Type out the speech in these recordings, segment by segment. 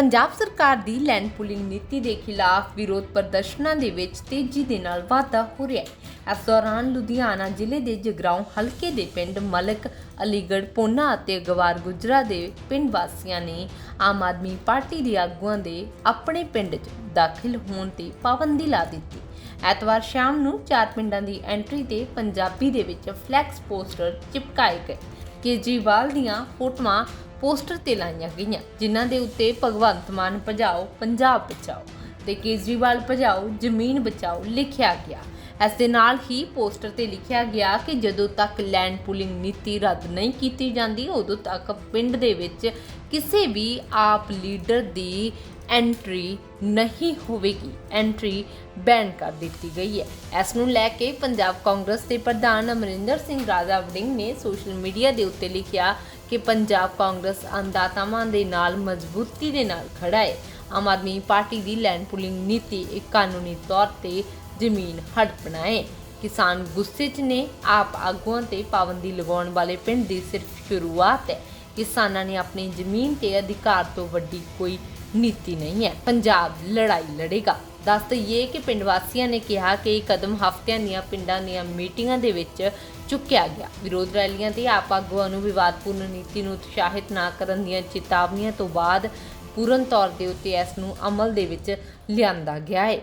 ਪੰਜਾਬ ਸਰਕਾਰ ਦੀ land pooling ਨੀਤੀ ਦੇ ਖਿਲਾਫ ਵਿਰੋਧ ਪ੍ਰਦਰਸ਼ਨਾਂ ਦੇ ਵਿੱਚ ਤੇਜ਼ੀ ਦੇ ਨਾਲ ਵਾਧਾ ਹੋ ਰਿਹਾ ਹੈ। ਇਸ ਦੌਰਾਨ ਲੁਧਿਆਣਾ ਜ਼ਿਲ੍ਹੇ ਦੇ ਜਗਰਾਉਂ ਹਲਕੇ ਦੇ ਪਿੰਡ ਮਲਕ, ਅਲੀਗੜ੍ਹ, ਪੋਨਾ ਅਤੇ ਅਗਵਾਰ ਗੁਜਰਾ ਦੇ ਪਿੰਡ ਵਾਸੀਆਂ ਨੇ ਆਮ ਆਦਮੀ ਪਾਰਟੀ ਦੇ ਆਗੂਆਂ ਦੇ ਆਪਣੇ ਪਿੰਡ 'ਚ ਦਾਖਲ ਹੋਣ ਤੇ ਪਾਬੰਦੀ ਲਾ ਦਿੱਤੀ। ਐਤਵਾਰ ਸ਼ਾਮ ਨੂੰ ਚਾਰ ਪਿੰਡਾਂ ਦੀ ਐਂਟਰੀ ਤੇ ਪੰਜਾਬੀ ਦੇ ਵਿੱਚ ਫਲੈਕਸ ਪੋਸਟਰ ਚਿਪਕਾਏ ਗਏ। ਕੇਜਰੀਵਾਲ ਦੀਆਂ ਫੋਟੋਆਂ ਪੋਸਟਰ ਤੇ ਲਾਈਆਂ ਗਈਆਂ, ਜਿਨ੍ਹਾਂ ਦੇ ਉੱਤੇ ਭਗਵੰਤ ਮਾਨ ਭਜਾਓ, ਪੰਜਾਬ ਬਚਾਓ ਤੇ ਕੇਜਰੀਵਾਲ ਭਜਾਓ, ਜ਼ਮੀਨ ਬਚਾਓ ਲਿਖਿਆ ਗਿਆ। ਇਸ ਦੇ ਨਾਲ ਹੀ ਪੋਸਟਰ ਤੇ ਲਿਖਿਆ ਗਿਆ ਕਿ ਜਦੋਂ ਤੱਕ ਲੈਂਡ ਪੁਲਿੰਗ ਨੀਤੀ ਰੱਦ ਨਹੀਂ ਕੀਤੀ ਜਾਂਦੀ, ਉਦੋਂ ਤੱਕ ਪਿੰਡ ਦੇ ਵਿੱਚ ਕਿਸੇ ਵੀ ਆਪ ਲੀਡਰ ਦੀ ਐਂਟਰੀ ਨਹੀਂ ਹੋਵੇਗੀ। ਐਂਟਰੀ ਬੈਨ ਕਰ ਦਿੱਤੀ ਗਈ ਹੈ। ਇਸ ਨੂੰ ਲੈ ਕੇ ਪੰਜਾਬ ਕਾਂਗਰਸ ਦੇ ਪ੍ਰਧਾਨ ਅਮਰਿੰਦਰ ਸਿੰਘ ਰਾਜਾ ਵੜਿੰਗ ਨੇ ਸੋਸ਼ਲ ਮੀਡੀਆ ਦੇ ਉੱਤੇ ਲਿਖਿਆ ਕਿ ਪੰਜਾਬ ਕਾਂਗਰਸ ਅੰਦਾਤਾਵਾਂ ਦੇ ਨਾਲ, ਮਜ਼ਬੂਤੀ ਦੇ ਨਾਲ ਖੜਾ ਹੈ। ਆਮ ਆਦਮੀ ਪਾਰਟੀ ਦੀ ਲੈਂਡ ਪੁਲਿੰਗ ਨੀਤੀ ਇੱਕ ਕਾਨੂੰਨੀ ਤੌਰ ਤੇ ਜ਼ਮੀਨ ਹੜਪਣਾ ਹੈ। ਕਿਸਾਨ ਗੁੱਸੇ 'ਚ ਨੇ। ਆਪ ਆਗੂਆਂ ਤੇ ਪਾਬੰਦੀ ਲਗਾਉਣ ਵਾਲੇ ਪਿੰਡ ਦੀ ਸਿਰਫ ਸ਼ੁਰੂਆਤ ਹੈ। ਕਿਸਾਨਾਂ ਨੇ ਆਪਣੀ ਜ਼ਮੀਨ ਤੇ ਅਧਿਕਾਰ ਤੋਂ ਵੱਡੀ ਕੋਈ ਨੀਤੀ ਨਹੀਂ ਹੈ। ਪੰਜਾਬ ਲੜਾਈ ਲੜੇਗਾ। ਦੱਸ ਦਈਏ ਕਿ ਪਿੰਡ ਵਾਸੀਆਂ ਨੇ ਕਿਹਾ ਕਿ ਇਹ ਕਦਮ ਹਫ਼ਤਿਆਂ ਦੀਆਂ ਪਿੰਡਾਂ ਦੀਆਂ ਮੀਟਿੰਗਾਂ ਦੇ ਵਿੱਚ ਚੁੱਕਿਆ ਗਿਆ। ਵਿਰੋਧ ਰੈਲੀਆਂ ਤੇ ਆਪ ਆਗੂਆਂ ਨੂੰ ਵਿਵਾਦਪੂਰਨ ਨੀਤੀ ਨੂੰ ਉਤਸ਼ਾਹਿਤ ਨਾ ਕਰਨ ਦੀਆਂ ਚੇਤਾਵਨੀਆਂ ਤੋਂ ਬਾਅਦ ਪੂਰਨ ਤੌਰ ਦੇ ਉੱਤੇ ਇਸ ਨੂੰ ਅਮਲ ਦੇ ਵਿੱਚ ਲਿਆਂਦਾ ਗਿਆ ਹੈ।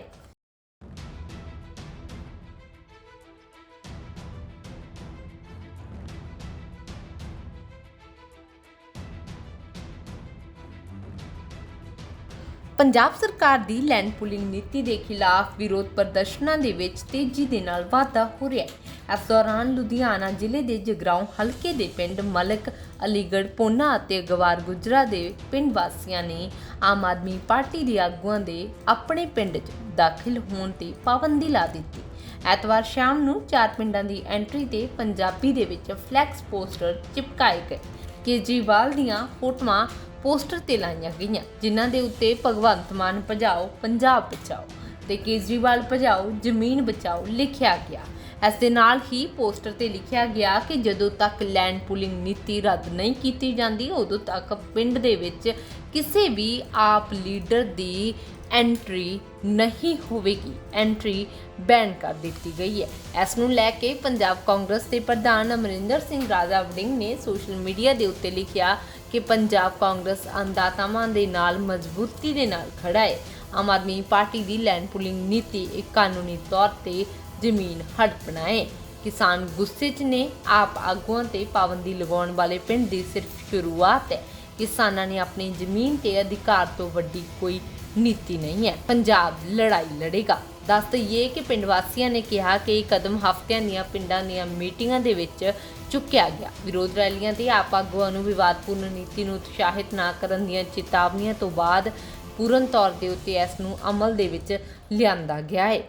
ਪੰਜਾਬ ਸਰਕਾਰ ਦੀ ਲੈਂਡ ਪੁਲਿੰਗ ਨੀਤੀ ਦੇ ਖਿਲਾਫ ਵਿਰੋਧ ਪ੍ਰਦਰਸ਼ਨਾਂ ਦੇ ਵਿੱਚ ਤੇਜ਼ੀ ਦੇ ਨਾਲ ਵਾਧਾ ਹੋ ਰਿਹਾ ਹੈ। ਇਸ ਦੌਰਾਨ ਲੁਧਿਆਣਾ ਜ਼ਿਲ੍ਹੇ ਦੇ ਜਗਰਾਉਂ ਹਲਕੇ ਦੇ ਪਿੰਡ ਮਲਕ, ਅਲੀਗੜ੍ਹ, ਪੋਨਾ ਅਤੇ ਅਗਵਾਰ ਗੁਜਰਾ ਦੇ ਪਿੰਡ ਵਾਸੀਆਂ ਨੇ ਆਮ ਆਦਮੀ ਪਾਰਟੀ ਦੇ ਆਗੂਆਂ ਦੇ ਆਪਣੇ ਪਿੰਡ 'ਚ ਦਾਖਲ ਹੋਣ ਤੇ ਪਾਬੰਦੀ ਲਾ ਦਿੱਤੀ। ਐਤਵਾਰ ਸ਼ਾਮ ਨੂੰ ਚਾਰ ਪਿੰਡਾਂ ਦੀ ਐਂਟਰੀ ਤੇ ਪੰਜਾਬੀ ਦੇ ਵਿੱਚ ਫਲੈਕਸ ਪੋਸਟਰ ਚਿਪਕਾਏ ਗਏ। ਕੇਜਰੀਵਾਲ ਦੀਆਂ ਫੋਟੋਆਂ, ਪੋਸਟਰ ਤੇ ਲਾਈਆਂ ਗਈਆਂ, ਜਿਨ੍ਹਾਂ ਦੇ ਉੱਤੇ ਭਗਵੰਤ ਮਾਨ ਭਜਾਓ, ਪੰਜਾਬ ਬਚਾਓ ਤੇ ਕੇਜਰੀਵਾਲ ਭਜਾਓ, ਜ਼ਮੀਨ ਬਚਾਓ ਲਿਖਿਆ ਗਿਆ। ਇਸ ਦੇ ਨਾਲ ਹੀ ਪੋਸਟਰ ਤੇ ਲਿਖਿਆ ਗਿਆ ਕਿ ਜਦੋਂ ਤੱਕ ਲੈਂਡ ਪੁਲਿੰਗ ਨੀਤੀ ਰੱਦ ਨਹੀਂ ਕੀਤੀ ਜਾਂਦੀ, ਉਦੋਂ ਤੱਕ ਪਿੰਡ ਦੇ ਵਿੱਚ ਕਿਸੇ ਵੀ ਆਪ ਲੀਡਰ ਦੀ ਐਂਟਰੀ ਨਹੀਂ ਹੋਵੇਗੀ। ਐਂਟਰੀ ਬੈਨ ਕਰ ਦਿੱਤੀ ਗਈ ਹੈ। ਇਸ ਨੂੰ ਲੈ ਕੇ ਪੰਜਾਬ ਕਾਂਗਰਸ ਦੇ ਪ੍ਰਧਾਨ ਅਮਰਿੰਦਰ ਸਿੰਘ ਰਾਜਾ ਵੜਿੰਗ ਨੇ ਸੋਸ਼ਲ ਮੀਡੀਆ ਦੇ ਉੱਤੇ ਲਿਖਿਆ ਕਿ ਪੰਜਾਬ ਕਾਂਗਰਸ ਅੰਦਾਤਾਵਾਂ ਦੇ ਨਾਲ, ਮਜ਼ਬੂਤੀ ਦੇ ਨਾਲ ਖੜਾ ਹੈ। ਆਮ ਆਦਮੀ ਪਾਰਟੀ ਦੀ ਲੈਂਡ ਪੁਲਿੰਗ ਨੀਤੀ ਇੱਕ ਕਾਨੂੰਨੀ ਤੌਰ ਤੇ ਜ਼ਮੀਨ ਹੜਪਣਾ ਹੈ। ਕਿਸਾਨ ਗੁੱਸੇ 'ਚ ਨੇ। ਆਪ ਆਗੂਆਂ ਤੇ ਪਾਬੰਦੀ ਲਗਾਉਣ ਵਾਲੇ ਪਿੰਡ ਦੀ ਸਿਰਫ ਸ਼ੁਰੂਆਤ ਹੈ। ਕਿਸਾਨਾਂ ਨੇ ਆਪਣੀ ਜ਼ਮੀਨ ਤੇ ਅਧਿਕਾਰ ਤੋਂ ਵੱਡੀ ਕੋਈ ਨੀਤੀ ਨਹੀਂ ਹੈ। ਪੰਜਾਬ ਲੜਾਈ ਲੜੇਗਾ। ਦੱਸ ਦਈਏ ਕਿ ਪਿੰਡ ਵਾਸੀਆਂ ਨੇ ਕਿਹਾ ਕਿ ਇਹ ਕਦਮ ਹਫ਼ਤਿਆਂ ਦੀਆਂ ਪਿੰਡਾਂ ਦੀਆਂ ਮੀਟਿੰਗਾਂ ਦੇ ਵਿੱਚ ਚੁੱਕਿਆ ਗਿਆ। ਵਿਰੋਧ ਰੈਲੀਆਂ ਤੇ ਆਪ ਆਗੂਆਂ ਨੂੰ ਵਿਵਾਦਪੂਰਨ ਨੀਤੀ ਨੂੰ ਉਤਸ਼ਾਹਿਤ ਨਾ ਕਰਨ ਦੀਆਂ ਚੇਤਾਵਨੀਆਂ ਤੋਂ ਬਾਅਦ ਪੂਰਨ ਤੌਰ ਦੇ ਉੱਤੇ ਇਸ ਨੂੰ ਅਮਲ ਦੇ ਵਿੱਚ ਲਿਆਂਦਾ ਗਿਆ ਹੈ।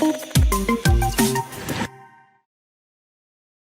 Thank you.